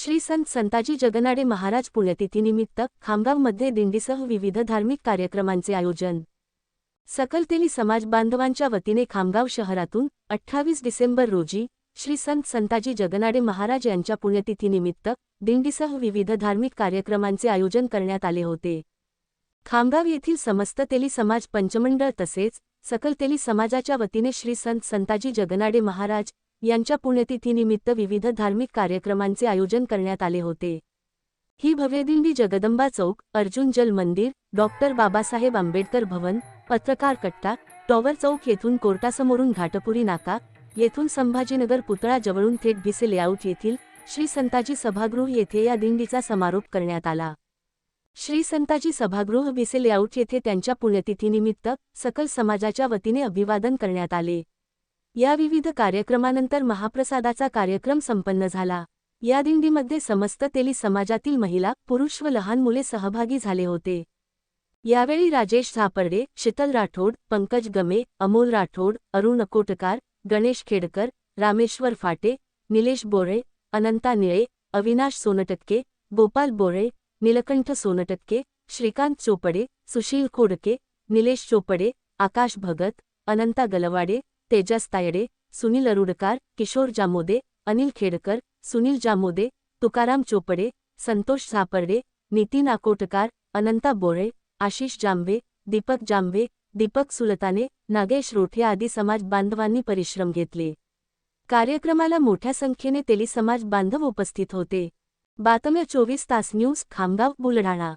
श्री संत संताजी जगनाडे महाराज पुण्यतिथीनिमित्त खामगावमध्ये दिंडीसह विविध धार्मिक कार्यक्रमांचे आयोजन. सकल तेली समाज बांधवांच्या वतीने खामगाव शहरातून अठ्ठावीस डिसेंबर रोजी श्री संत संताजी जगनाडे महाराज यांच्या पुण्यतिथीनिमित्त दिंडीसह विविध धार्मिक कार्यक्रमांचे आयोजन करण्यात आले होते. खामगाव येथील समस्त तेली समाज पंचमंडळ तसेच सकल तेली समाजाच्या वतीने श्री संत संताजी जगनाडे महाराज यांच्या पुण्यतिथीनिमित्त विविध धार्मिक कार्यक्रमांचे आयोजन करण्यात आले होते. ही भव्यदिंडी जगदंबा चौक अर्जुन जल मंदिर डॉक्टर बाबासाहेब आंबेडकर भवन पत्रकार कट्टा टॉवर चौक येथून कोर्टासमोरून घाटपुरी नाका येथून संभाजीनगर पुतळा जवळून थेट भिसे लेआउट येथील श्री संताजी सभागृह येथे या दिंडीचा समारोप करण्यात आला. श्री संताजी सभागृह भिसे लेआउट येथे त्यांच्या पुण्यतिथीनिमित्त सकल समाजाच्या वतीने अभिवादन करण्यात आले. या विविध कार्यक्रमानंतर महाप्रसादाचा कार्यक्रम संपन्न झाला. या दिंडीमध्ये समस्त तेली समाजातील महिला पुरुष व लहान मुले सहभागी झाले होते. यावेळी राजेश झापर्डे शीतल राठोड पंकज गमे अमोल राठोड अरुण कोटकार गणेश खेडकर रामेश्वर फाटे निलेश बोरे अनंता निळे अविनाश सोनटक्के गोपाल बोरे निलकंठ सोनटक्के श्रीकांत चोपडे सुशील खोडके निलेश चोपडे आकाश भगत अनंता गलवाडे तेजस तायडे सुनील अरुडकार किशोर जामोदे अनिल खेडकर सुनील जामोदे तुकाराम चोपडे संतोष झापर्डे नितीन आकोटकार अनंता बोळे आशिष जांभे दीपक जांभे दीपक सुलताने नागेश रोठे आदी समाज बांधवांनी परिश्रम घेतले. कार्यक्रमाला मोठ्या संख्येने तेली समाज बांधव उपस्थित होते. बातम्या चोवीस तास न्यूज खामगाव बुलढाणा.